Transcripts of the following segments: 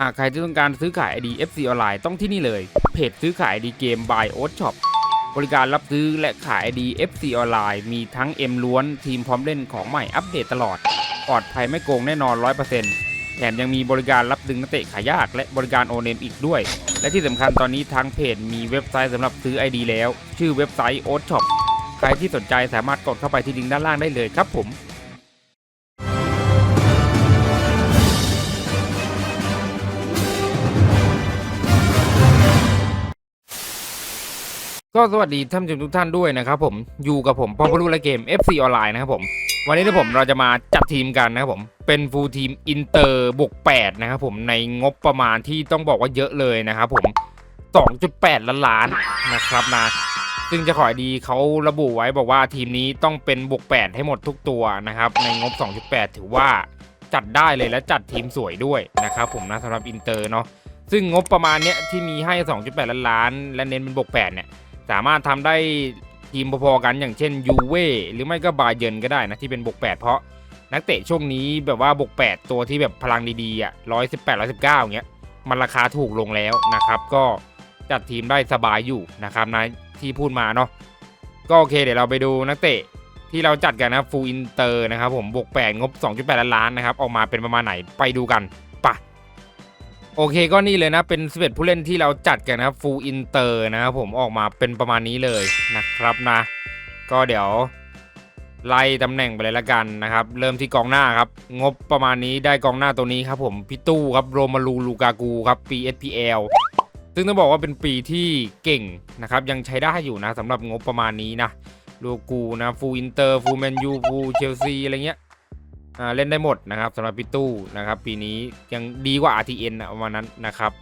หากใครที่ต้องการซื้อขาย ID FC ออนไลน์ต้องที่นี่เลย เพจซื้อขาย ID เกม by o Shop บริการรับซื้อและขาย ID FC ออนไลน์มีทั้ง M ล้วนทีมพร้อมเล่นของใหม่อัปเดตตลอด ปลอดภัยไม่โกงแน่นอน 100%แถมยังมีบริการรับดึงนักเตะขายยากและบริการโอเนมอีกด้วย และที่สำคัญตอนนี้ทางเพจมีเว็บไซต์สำหรับซื้อ ID แล้ว ชื่อเว็บไซต์ o Shop ใครที่สนใจสามารถกดเข้าไปที่ลิงก์ด้านล่างได้เลยครับผม ก็สวัสดีท่านผู้ชมทุกท่านด้วยนะครับผมอยู่กับผมพอพลูและเกม FC ออนไลน์นะครับผม วันนี้ที่ผมเราจะมาจัดทีมกันนะครับผมเป็นฟูลทีมอินเตอร์บวก8นะครับผมในงบประมาณที่ต้องบอกว่าเยอะเลยนะครับผม 2.8 ล้านล้านนะครับนะซึ่งจะขอดีเขาระบุไว้บอกว่าทีมนี้ต้องเป็นบวก8ให้หมดทุกตัวนะครับในงบ 2.8 ถือว่าจัดได้เลยและจัดทีมสวยด้วยนะครับผมนะสำหรับอินเตอร์เนาะซึ่งงบประมาณเนี้ยที่มีให้ 2.8 ล้านล้าน และเน้นเป็นบวก8เนี่ย สามารถทำได้ทีมพอๆกันอย่างเช่นยูเว่หรือไม่ก็บาเยิร์นก็ได้นะที่เป็นบวก8 เพราะนักเตะช่วงนี้แบบว่าบวก8 ตัวที่แบบพลังดีๆอะร้อยสิบแปดร้อยสิบเก้าเงี้ยมันราคาถูกลงแล้วนะครับ ก็จัดทีมได้สบายอยู่นะครับนะที่พูดมาเนาะก็โอเคเดี๋ยวเราไปดูนักเตะที่เราจัดกันนะฟูลอินเตอร์นะครับผมบวก8งบ 2.8 ล้านล้านนะครับออกมาเป็นประมาณไหนไปดูกัน โอเคก็นี่เลยนะเป็น11ผู้เล่นที่เราจัดกันนะครับฟูลอินเตอร์นะครับผมออกมาเป็นประมาณนี้เลยนะครับนะ ก็เดี๋ยวไล่ตำแหน่งไปเลยละกันนะครับ เริ่มที่กองหน้าครับ งบประมาณนี้ได้กองหน้าตัวนี้ครับผมพี่ตู้ครับโรมาลูลูกากูครับปี SPL ซึ่งต้องบอกว่าเป็นปีที่เก่งนะครับ ยังใช้ได้อยู่นะสำหรับงบประมาณนี้นะลูกูนะฟูลอินเตอร์ฟูลแมนยูฟูลเชลซีอะไรเงี้ย เล่นได้หมดนะครับสำหรับพี่ตู้นะครับ ปีนี้ยังดีกว่า RTN นะประมาณนั้นนะครับ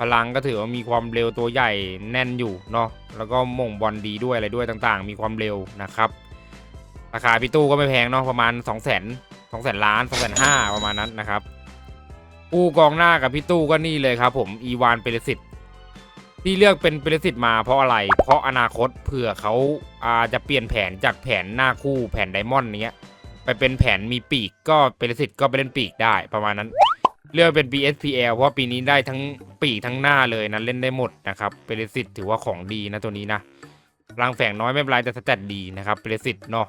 พลังก็ถือว่ามีความเร็วตัวใหญ่แน่นอยู่เนาะแล้วก็ม่งบอลดีด้วยอะไรด้วยต่างๆ มีความเร็วนะครับ ราคาพี่ตู้ก็ไม่แพงเนาะประมาณ 2 0 0 0 0 0 2 0 0 0 0ล้าน2 5 0 0 0ประมาณนั้นนะครับอู้กองหน้ากับพี่ตู้ก็นี่เลยครับผมอีวานเปเรสิตที่เลือกเป็นเปเรสิตมาเพราะอะไร เพราะอนาคตเผื่อเขาอาจะเปลี่ยนแผนจากแผนหน้าคู่แผนไดมอนด์เนี้ย ไปเป็นแผนมีปีกก็เป็นสิทธิ์ก็ไปเล่นปีกได้ประมาณนั้น เลือกเป็น BSPL เพราะปีนี้ได้ทั้งปีกทั้งหน้าเลยนะเล่นได้หมดนะครับเป็นสิทธิ์ถือว่าของดีนะตัวนี้นะรางแฝงน้อยไม่เป็นไรแต่สแตทดีนะครับเป็นสิทธิ์เนาะ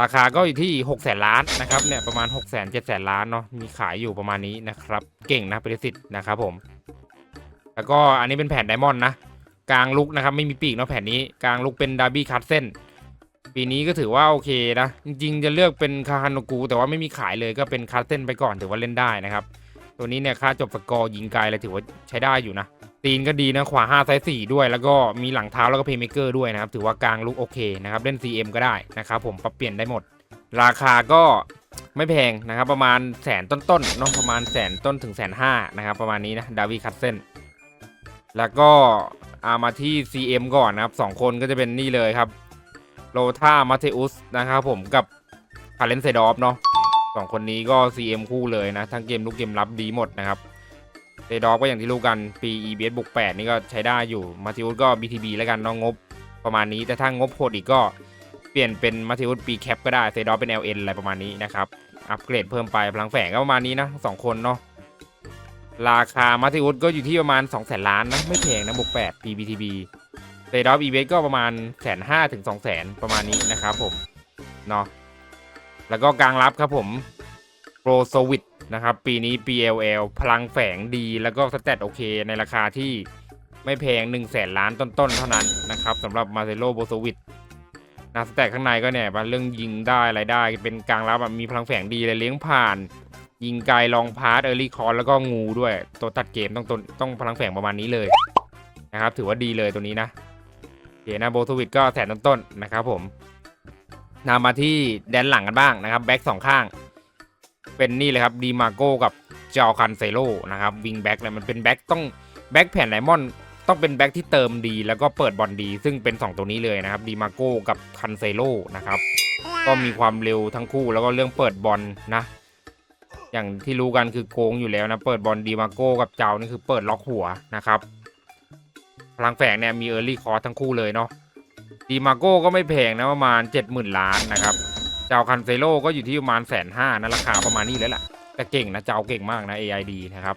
ราคาก็อยู่ที่6กแสนล้านนะครับเนี่ยประมาณ6กแสนเจ็ดแสนล้านเนาะมีขายอยู่ประมาณนี้นะครับเก่งนะเป็นสิทธิ์นะครับผม แล้วก็อันนี้เป็นแผนไดมอนด์นะกลางลุกนะครับไม่มีปีกเนาะแผนนี้กลางลุกเป็นดาร์บี้คัตเส้น ปีนี้ก็ถือว่าโอเคนะ จริงๆ จะเลือกเป็นคาฮานโนกู แต่ว่าไม่มีขายเลยก็เป็นคาร์เซนไปก่อนถือว่าเล่นได้นะครับ ตัวนี้เนี่ยค่าจบสกอร์ยิงไกลเลยถือว่าใช้ได้อยู่นะ ตีนก็ดีนะขวา5ซ้าย4ด้วย แล้วก็มีหลังเท้าแล้วก็เพย์เมเกอร์ด้วยนะครับ ถือว่ากลางลุกโอเคนะครับเล่น CM ก็ได้นะครับผมปรับเปลี่ยนได้หมด ราคาก็ไม่แพงนะครับประมาณแสนต้นๆเนาะประมาณแสนต้นถึงแสนห้านะครับประมาณนี้นะดาวิคัตเซนแล้วก็เอามาที่ CM ก่อนนะครับสองคนก็จะเป็นนี่เลยครับ โลธามาเทอุสนะครับผมกับคาเลนเซดอฟเนาะสองคนนี้ก็ CM คู่เลยนะ ทั้งเกมลุกเกมรับดีหมดนะครับเซดอฟก็อย่างที่รู้กันปี EBS บุก8นี่ก็ใช้ได้อยู่มาเทอุสก็ BTB แล้วกันเน้องงบประมาณนี้แต่ถ้างบโหดอีกก็เปลี่ยนเป็นมาเทอุสปีแคปก็ได้เซดอฟเป็น LN อะไรประมาณนี้นะครับอัปเกรดเพิ่มไปพลังแฝงก็ประมาณนี้นะสองคนเนาะราคามาเทอุสก็อยู่ที่ประมาณ2 0 0แสนล้านนะ ไม่แพงนะบุก8 PBTB เ a ดอ f อีเวนก็ประมาณแสนห้าถึงสองแสนประมาณนี้นะครับผมเนาะแล้วก็กลางรับครับผมโปรโซวิตนะครับ ปีนี้ PLL พลังแฝงดีแล้วก็สเตตโอเคในราคาที่ไม่แพง1นึ่งแสนล้านต้นๆ เท่านั้นนะครับสำหรับมาเซโลโบโซวิตนะสเตตข้างในก็เนี่ยมันเรื่องยิงได้อะไรได้ เป็นกลางรับมีพลังแฝงดีเลยเลี้ยงผ่าน ยิงไกลลองพาร์ตเออร์ลี่คอร์แล้วก็งูด้วย ตัวตัดเกมต้องต้องพลังแฝงประมาณนี้เลยนะครับถือว่าดีเลยตัวนี้นะ นะโบทวิตก็แสนต้นๆนะครับผมนามาที่แดนหลังกันบ้างนะครับแบ็กสองข้าง เป็นนี่เลยครับดีมาโก้กับจอคันเซโลนะครับวิงแบ็กเนี่ยมันเป็นแบ็กต้องแบ็กแผ่นไดมอนต้องเป็นแบ็กที่เติมดีแล้วก็เปิดบอลดี ซึ่งเป็น 2 ตัวนี้เลยนะครับดีมาโก้กับคันเซโลนะครับก็มีความเร็วทั้งคู่แล้วก็เรื่องเปิดบอลนะ อย่างที่รู้กันคือโกงอยู่แล้วนะเปิดบอลดีมาโก้กับเจ้านี่คือเปิดล็อกหัวนะครับ พลังแฝงเนี่ยมีเออร์ลี่คอร์ทั้งคู่เลยเนาะดีมาโก้ก็ไม่แพงนะประมาณ 70,000 ล้านนะครับ เจ้าคันเซโลก็อยู่ที่ประมาณแสนห้านะราคาประมาณนี้เลยแหละแต่เก่งนะเจ้าเก่งมากนะ AID นะครับ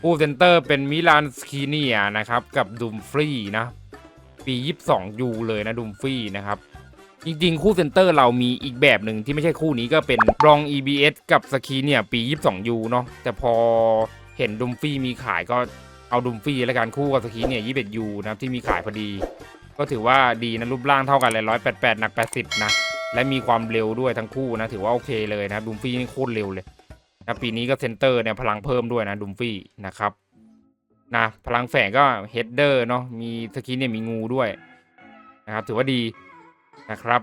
คู่เซนเตอร์เป็นมิลานสคีเนียนะครับกับดุมฟรีนะ ปี 22 ยูเลยนะดุมฟรีนะครับจริงๆ คู่เซนเตอร์เรามีอีกแบบหนึ่งที่ไม่ใช่คู่นี้ก็เป็นรอง EBS กับสกีเนี่ย ปี 22 ยูเนาะแต่พอเห็นดุมฟรีมีขายก็ เอาดุมฟรีแล้วกันคู่กับสกีเนี่ย21ยูนะครับที่มีขายพอดี ก็ถือว่าดีนะรูปร่างเท่ากันเลย188หนัก80นะและมีความเร็วด้วยทั้งคู่นะถือว่าโอเคเลยนะดุมฟรีนี่โคตรเร็วเลยนะปีนี้ก็เซนเตอร์เนี่ยพลังเพิ่มด้วยนะดุมฟรีนะครับนะพลังแฝงก็เฮดเดอร์เนาะมีสกีเนี่ยมีงูด้วยนะครับถือว่าดีนะครับ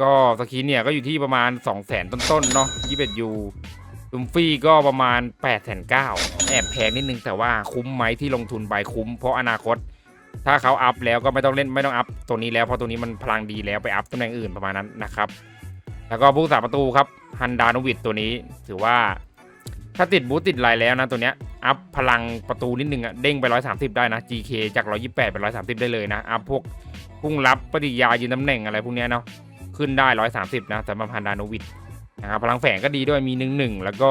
ก็สกีเนี่ยก็อยู่ที่ประมาณ 2 0 0แสนต้นๆเนาะ21ยู ลุมฟี่ก็ประมาณ8ปดแสนเก้าแอบแพงนิดนึงแต่ว่าคุ้มไหมที่ลงทุนไปคุ้ม เพราะอนาคต ถ้าเขาอัพแล้วก็ไม่ต้องเล่นไม่ต้องอัพตัวนี้แล้วเพราะตัวนี้มันพลังดีแล้วไปอัพตำแหน่งอื่นประมาณนั้นนะครับ แล้วก็ผู้สาประตูครับฮันดานวิดตัวนี้ ถือว่า ถ้าติดบูตติดไลน์แล้วนะตัวเนี้ยอัพพลังประตูนิดนึงอะเด้งไป 130 ได้นะ GK จาก 128เป็น 130 ได้เลยนะอัพพวกพุ่งรับปฏิยายืนตำแหน่งอะไรพวกเนี้ยเนาะขึ้นได้ 130 นะสำหรับฮันดาโนวิด นะครับพลังแฝงก็ดีด้วยมีหนึ่งหนึ่งแล้วก็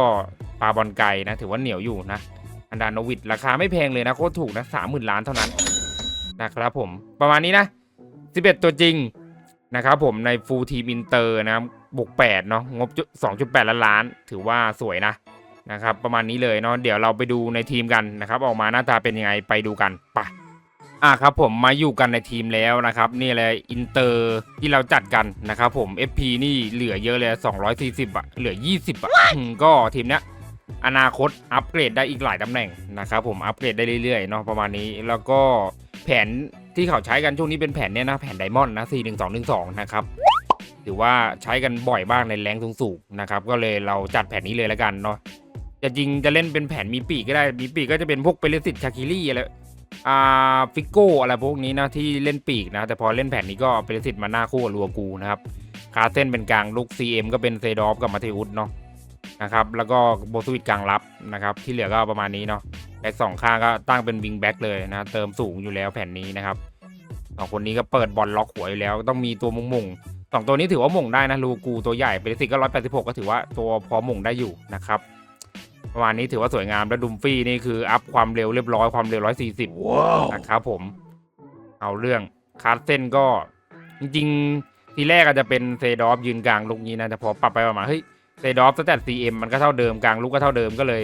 ปาบอลไกนะถือว่าเหนียวอยู่นะฮันดาโนวิดราคาไม่แพงเลยนะโคตรถูกนะสามหมื่นล้านเท่านั้นนะครับผมประมาณนี้นะ 11 ตัวจริงนะครับผมในฟูลทีมอินเตอร์นะครับบวก8เนาะงบ 2.8 ล้านล้าน ถือว่าสวยนะนะครับประมาณนี้เลยเนาะเดี๋ยวเราไปดูในทีมกันนะครับ ออกมาหน้าตาเป็นยังไงไปดูกันไป อะครับผมมาอยู่กันในทีมแล้วนะครับนี่เลยอินเตอร์ที่เราจัดกันนะครับผม FP นี่เหลือเยอะเลย 240อะเหลือ 20อะอืมก็ทีมเนี้ยอนาคตอัปเกรดได้อีกหลายตำแหน่งนะครับผมอัปเกรดได้เรื่อยๆเนาะประมาณนี้แล้วก็แผนที่เขาใช้กันช่วงนี้เป็นแผนเนี้ยนะแผนไดมอนด์นะ41212นะครับถือว่าใช้กันบ่อยบ้างในแรงสูงๆนะครับก็เลยเราจัดแผนนี้เลยแล้วกันเนาะจะจริงจะเล่นเป็นแผนมีปีกก็ได้มีปีกก็จะเป็นพวกเปเรสิตชาคิลี่อะไร อ่าฟิกโก้อะไรพวกนี้นะที่เล่นปีกนะ แต่พอเล่นแผ่นนี้ก็เป็นสิทธิ์มาหน้าคู่กับลัวกูนะครับคาเส้นเป็นกลางลูก CM ก็เป็นเซดอฟกับมาเทอุสเนาะนะครับแล้วก็โบสวิตกลางรับนะครับที่เหลือก็ประมาณนี้เนาะแบ็กสองข้างก็ตั้งเป็นวิงแบ็กเลยนะเติมสูงอยู่แล้วแผ่นนี้นะครับสองคนนี้ก็เปิดบอลล็อกหัวอยู่แล้วต้องมีตัวมุงมุงสองตัวนี้ถือว่าหมงได้นะลูกูตัวใหญ่เป็นสิทธิ์ก็ร้อยแปดสิบหกก็ถือว่าตัวพอหมงได้อยู่นะครับ ประมาณนี้ถือว่าสวยงามแล้วดุมฟี่นี่คืออัพความเร็วเรียบร้อยความเร็ว 140ว้าวนะครับผม เอาเรื่องคาร์เส้นก็ จริงๆ ทีแรกอาจจะเป็นเซดอฟยืนกลางลูกนี้นะแต่พอปรับไปประมาณเฮ้ยเซดอฟสแตทซีเอ็มมันก็เท่าเดิมกลางลูกก็เท่าเดิมก็เลย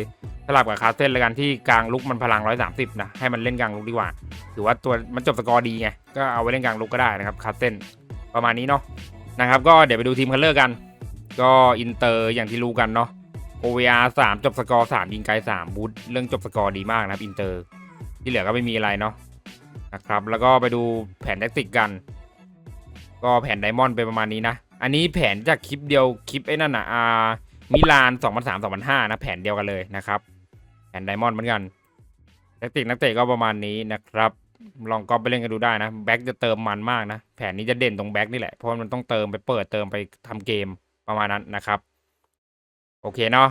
สลับกับคาร์เส้นเลยกันที่กลางลูกมันพลัง 130 นะ ให้มันเล่นกลางลูกดีกว่าถือว่าตัวมันจบสกอร์ดีไงก็เอาไว้เล่นกลางลูกก็ได้นะครับคาร์เส้นประมาณนี้เนาะนะครับ ก็เดี๋ยวไปดูทีมคันเลอร์กัน ก็อินเตอร์อย่างที่รู้กันเนาะ OVR 3 จบสกอร์3ยิงไกล3บูทเรื่องจบสกอร์ดีมากนะครับอินเตอร์ที่เหลือก็ไม่มีอะไรเนาะนะครับ แล้วก็ไปดูแผนแท็กติกกัน ก็แผนไดมอนด์เป็นประมาณนี้นะ อันนี้แผนจากคลิปเดียวคลิปไอ้นั่นอะอ่ามิลาน2003 2005นะแผนเดียวกันเลยนะครับ แผนไดมอนด์เหมือนกันแท็กติกนักเตะก็ประมาณนี้นะครับ ลองก็ไปเล่นกันดูได้นะแบ็กจะเติมมันมากนะ แผนนี้จะเด่นตรงแบ็กนี่แหละเพราะมันต้องเติมไปเปิดเติมไปทำเกมประมาณนั้นนะครับ โอเคเนาะ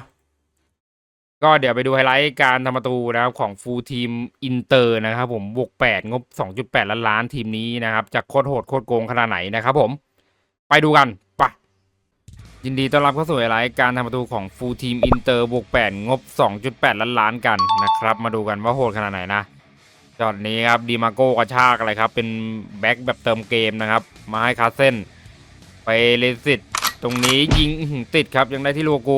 ก็เดี๋ยวไปดูไฮไลท์การทำประตูนะครับของฟูลทีมอินเตอร์นะครับผมบวก8งบ 2.8 ล้านล้านทีมนี้นะครับจะโคตรโหดโคตรโกงขนาดไหนนะครับผมไปดูกันไปะยินดีต้อนรับเข้าสู่ไฮไลท์การทำประตูของฟูลทีมอินเตอร์บวก8งบ 2.8 ล้านล้านกันนะครับ มาดูกันว่าโหดขนาดไหนนะจอดนี้ครับดีมาโก้กระชากอะไรครับเป็นแบ็คแบบเติมเกมนะครับ มาให้คาเส้นไปเลสิต รงนี้ยิงติดครับยังได้ที่โลโก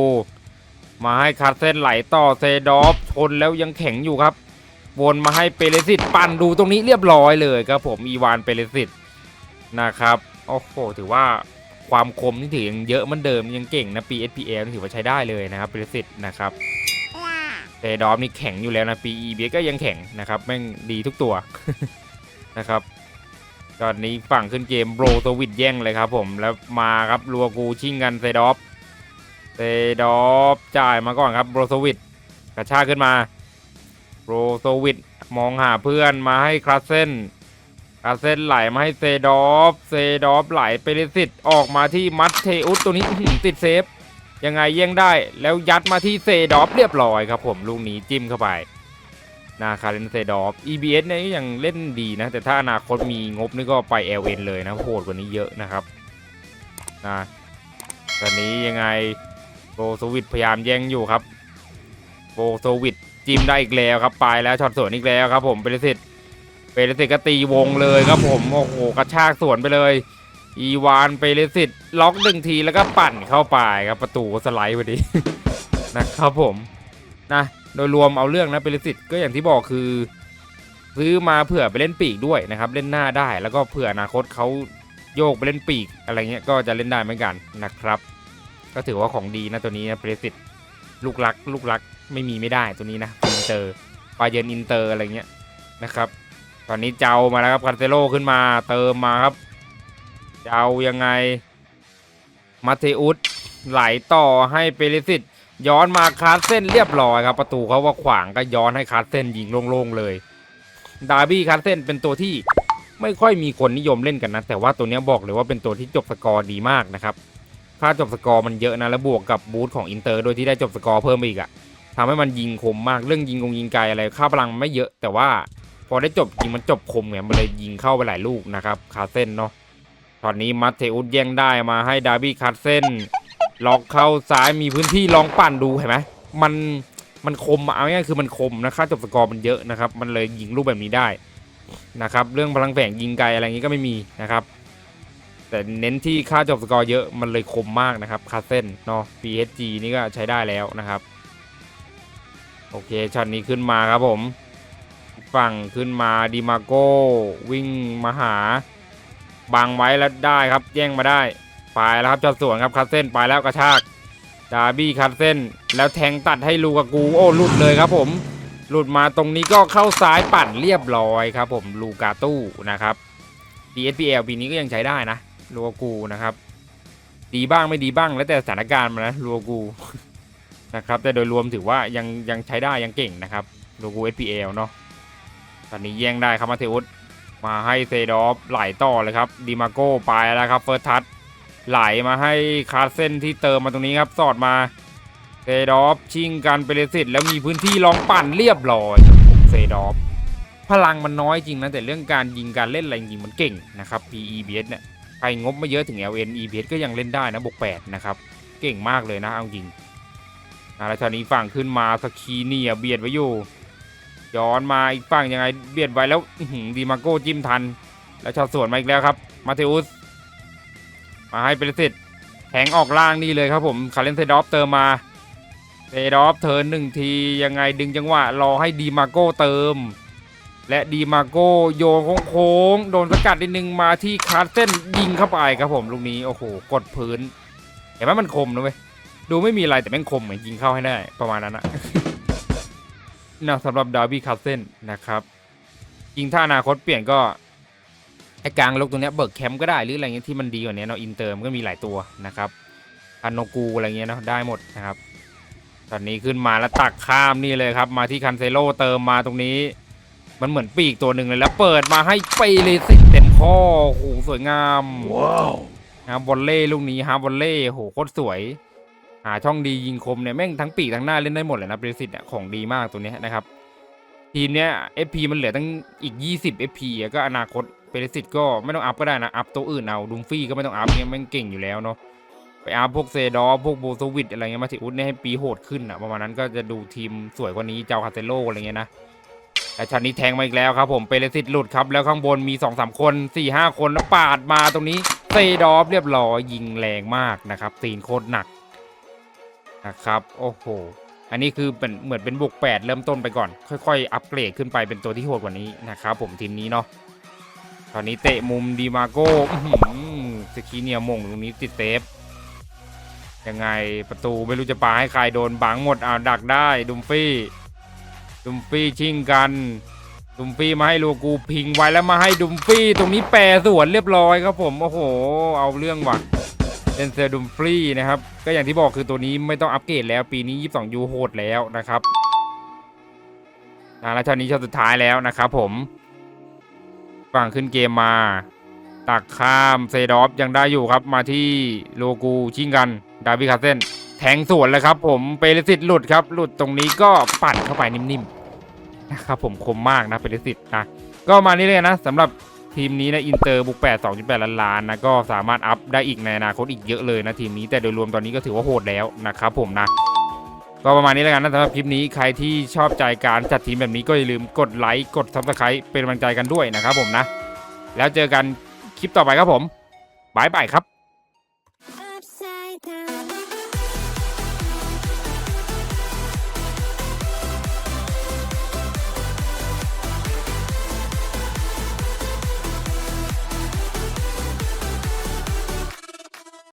มาให้คาร์เซนไหลต่อเซดอฟชนแล้วยังแข็งอยู่ครับ วนมาให้เปเรสิตปั่นดูตรงนี้เรียบร้อยเลยครับผมอีวานเปเรสิตนะครับโอ้โหถือว่าความคมนี่ถือยังเยอะเหมือนเดิมยังเก่งนะปี SPL ถือว่าใช้ได้เลยนะครับเปเรสิตนะครับเซดอฟนี่แข็งอยู่แล้วนะปี e b ก็ยังแข็งนะครับแม่งดีทุกตัวนะครับ ตอนนี้ฝั่งขึ้นเกมโบรโตวิดแย่งเลยครับผมแล้วมาครับลัวกูชิงกันเซดอฟเซดอฟจ่ายมาก่อนครับโบรโซวิดกระชากขึ้นมาโบรโซวิดมองหาเพื่อนมาให้คลาสเซนคลาสเซนไหลมาให้เซดอฟเซดอฟไหลไปเลสิตออกมาที่มัตเทอุสตัวนี้ติดเซฟยังไงแย่งได้แล้วยัดมาที่เซดอฟเรียบร้อยครับผมลูกนี้จิ้มเข้าไป นาคาเรนเซดอฟ EBS เนี่ยยังเล่นดีนะ แต่ถ้าอนาคตมีงบนี่ก็ไป LN เลยนะโหดกว่านี้เยอะนะครับนะตอนนี้ยังไงโบโซวิดพยายามแย่งอยู่ครับโบโซวิดจิ้มได้อีกแล้วครับ ไปแล้วช็อตสวนอีกแล้วครับ ผมเปรสิตเปรสิตก็ตีวงเลยครับผมโอ้โหกระชากสวนไปเลยอีวานเปรสิตล็อกหนึ่งทีแล้วก็ปั่นเข้าไปครับประตูก็สไลด์พอดีนะครับผมนะ โดยรวมเอาเรื่องนะเปรสิตก็อย่างที่บอกคือ ซื้อมาเผื่อไปเล่นปีกด้วยนะครับเล่นหน้าได้แล้วก็เผื่ออนาคตเขาโยกไปเล่นปีกอะไรเงี้ยก็จะเล่นได้เหมือนกันนะครับ ก็ถือว่าของดีนะตัวนี้นะเปรสิตลูกรัก ลูกรักไม่มีไม่ได้ตัวนี้นะอินเตอร์ปาเยนอินเตอร์อะไรเงี้ยนะครับตอนนี้เจ้ามาแล้วครับคาร์เซโลขึ้นมาเติมมาครับ เจ้ายังไงมาเทอุสไหลต่อให้เปริสิต ย้อนมาคาร์เส้นเรียบร้อยครับ ประตูเขาว่าขวางก็ย้อนให้คาร์เส้นยิงโล่งๆเลย ดาร์บี้คาร์เส้นเป็นตัวที่ไม่ค่อยมีคนนิยมเล่นกันนะ แต่ว่าตัวนี้บอกเลยว่าเป็นตัวที่จบสกอร์ดีมากนะครับค่าจบสกอร์มันเยอะนะแล้วบวกกับบูทของอินเตอร์โดยที่ได้จบสกอร์เพิ่มอีกอะทำให้มันยิงคมมากเรื่องยิงกงยิงไกลอะไรค่าพลังไม่เยอะแต่ว่าพอได้จบยิงมันจบคมไงมันเลยยิงเข้าไปหลายลูกนะครับคาร์เส้นเนาะตอนนี้มัตเทอุสแย่งได้มาให้ดาร์บี้คัตเส้น ล็อกเข้าซ้ายมีพื้นที่ลองปั่นดูเห็นไหมมันมันคมเอาง่ายคือมันคมนะค่าจบสกอร์มันเยอะนะครับ มันเลยยิงลูกแบบนี้ได้นะครับ เรื่องพลังแฝงยิงไกลอะไรอย่างนี้ก็ไม่มีนะครับ แต่เน้นที่ค่าจบสกอร์เยอะมันเลยคมมากนะครับคาเส้นเนาะ PSG นี่ก็ใช้ได้แล้วนะครับ โอเคช็อตนี้ขึ้นมาครับผม ฝั่งขึ้นมาดิมาโก้วิ่งมาหาบังไว้แล้วได้ครับ แย่งมาได้ ไปแล้วครับจอดสวนครับคัตเส้นไปแล้วกระชากดาร์บี้คัตเส้นแล้วแทงตัดให้ลูกากูโอ้หลุดเลยครับผม หลุดมาตรงนี้ก็เข้าซ้ายปั่นเรียบร้อยครับผมลูกาตู้นะครับ DSPL ปีนี้ก็ยังใช้ได้นะลูกากูนะครับ ดีบ้างไม่ดีบ้างแล้วแต่สถานการณ์มันนะลูกากูนะครับแต่โดยรวมถือว่ายังยังใช้ได้ยังเก่งนะครับลูกากู SPL เนาะตอนนี้แย่งได้ครับมาเทอุสมาให้เซดอฟไหลต่อเลยครับดิมาโก้ไปแล้วครับเฟิร์สทัช ไหลมาให้คาร์เซนที่เติมมาตรงนี้ครับ สอดมาเซดอฟชิงกันไปเลยสิแล้วมีพื้นที่ลองปั่นเรียบร้อยเซดอฟพลังมันน้อยจริงนะ แต่เรื่องการยิงการเล่นอะไรจริงมันเก่งนะครับ PEBS เนี่ยใครงบไม่เยอะถึง LN EBS ก็ยังเล่นได้นะบวก8นะครับ เก่งมากเลยนะเอาจริงอาราชานี้ฝั่งขึ้นมาสกีเนียเบียดไว้อยู่ย้อนมาอีกฝั่งยังไงเบียดไว้แล้วดีมาโก้จิ้มทัน แล้วชอตสวนมาอีกแล้วครับ มาเทอุส มาให้เปรสิตแทงออกล่างนี่เลยครับผมคาเลนเซดอฟเติมมาเซดอฟเทิร์นหนึ่งทียังไงดึงจังหวะรอให้ดีมาโก้เติม และดีมาโก้โยนโค้งโดนสกัดนิดนึงมาที่คาร์เส้นยิงเข้าไปครับผมลูกนี้โอ้โหกดพื้น เห็นไหมมันคมนะเว้ยดูไม่มีอะไรแต่แม่งคมเหมือนยิงเข้าให้ได้ประมาณนั้นอะนะสำหรับดาร์บี้คัสเซนนะครับยิงถ้าอนาคตเปลี่ยนก็ ไอ้กลางลกตรงเนี้ยเบิกแคมป์ก็ได้หรืออะไรเงี้ยที่มันดีกว่านี้เนาะอินเตอร์มันก็มีหลายตัวนะครับอันโนกูอะไรเงี้ยเนาะได้หมดนะครับ ตอนนี้ขึ้นมาแล้วตักข้ามนี่เลยครับมาที่คันเซโลเติมมาตรงนี้ มันเหมือนปีกตัวหนึ่งเลยแล้วเปิดมาให้ไปเลยสิเต็มข้อโอ้โหสวยงามว้าวฮาร์บอลเล่ลูกนี้ฮาร์บอลเล่โหโคตรสวย หาช่องดียิงคมเนี่ยแม่งทั้งปีกทั้งหน้าเล่นได้หมดเลยนะเบรสิตเนี่ยของดีมากตัวเนี้ยนะครับทีมเนี้ย FP มันเหลือตั้งอีก 20 FP อะก็อนาคต เบรสิตก็ไม่ต้องอัพก็ได้นะ อัพตัวอื่นเอาดุมฟี่ก็ไม่ต้องอัพเนี่ยแม่งเก่งอยู่แล้วเนาะ ไปอัพพวกเซดอฟพวกโบโซวิดอะไรเงี้ยมาติอุสเนี่ยให้ปีโหดขึ้นอะประมาณนั้นก็จะดูทีมสวยกว่านี้เจ้าคาเซโลอะไรเงี้ยนะแต่ชันนี้แทงมาอีกแล้วครับผมเปรสิตหลุดครับแล้วข้างบนมี2อสคน4-5คนแล้วปาดมาตรงนี้เซดอฟเรียบร้อยยิงแรงมากนะครับซีนโคตรหนักนะครับโอ้โหอันนี้คือเป็นเหมือนเป็นบุกแปดเริ่มต้นไปก่อน ค่อยๆ อัปเกรดขึ้นไปเป็นตัวที่โหดกว่านี้นะครับผมทีมนี้เนาะ ตอนนี้เตะมุมดีมาโก้สกีเนียมงตรงนี้ติดเซฟยังไงประตูไม่รู้จะปาให้ใครโดนบังหมดอ่าดักได้ดุมฟี่ดุมฟี่ชิงกันดุมฟี่มาให้ลูกูพิงไว้แล้วมาให้ดุมฟี่ตรงนี้แปรสวนเรียบร้อยครับผมโอ้โห เอาเรื่องว่ะเป็นเซอร์ดุมฟรีนะครับก็อย่างที่บอกคือตัวนี้ไม่ต้องอัปเกรดแล้วปีนี้ 22 ยูโหดแล้วนะครับนะแล้วชานี้ชาสุดท้ายแล้วนะครับผม ฝั่งขึ้นเกมมา ตักข้ามเซดอฟยังได้อยู่ครับมาที่โลกูชิงกันดาวิคาเซนแทงสวนแล้วครับ ผมเปรสิตหลุดครับ หลุดตรงนี้ก็ปั่นเข้าไปนิ่มๆนะครับผมคมมากนะเปรสิตนะก็มานี่เลยนะสำหรับทีมนี้นะอินเตอร์บุก 8 2.8 ล้านล้านนะก็สามารถอัพได้อีกในอนาคตอีกเยอะเลยนะทีมนี้แต่โดยรวมตอนนี้ก็ถือว่าโหดแล้วนะครับผมนะ ก็ประมาณนี้แล้วกันนะสำหรับคลิปนี้ใครที่ชอบใจการจัดทีมแบบนี้ก็อย่าลืมกดไลค์กดซับสไครป์เป็นกำลังใจกันด้วยนะครับผมนะ แล้วเจอกันคลิปต่อไปครับผมบายบายครับ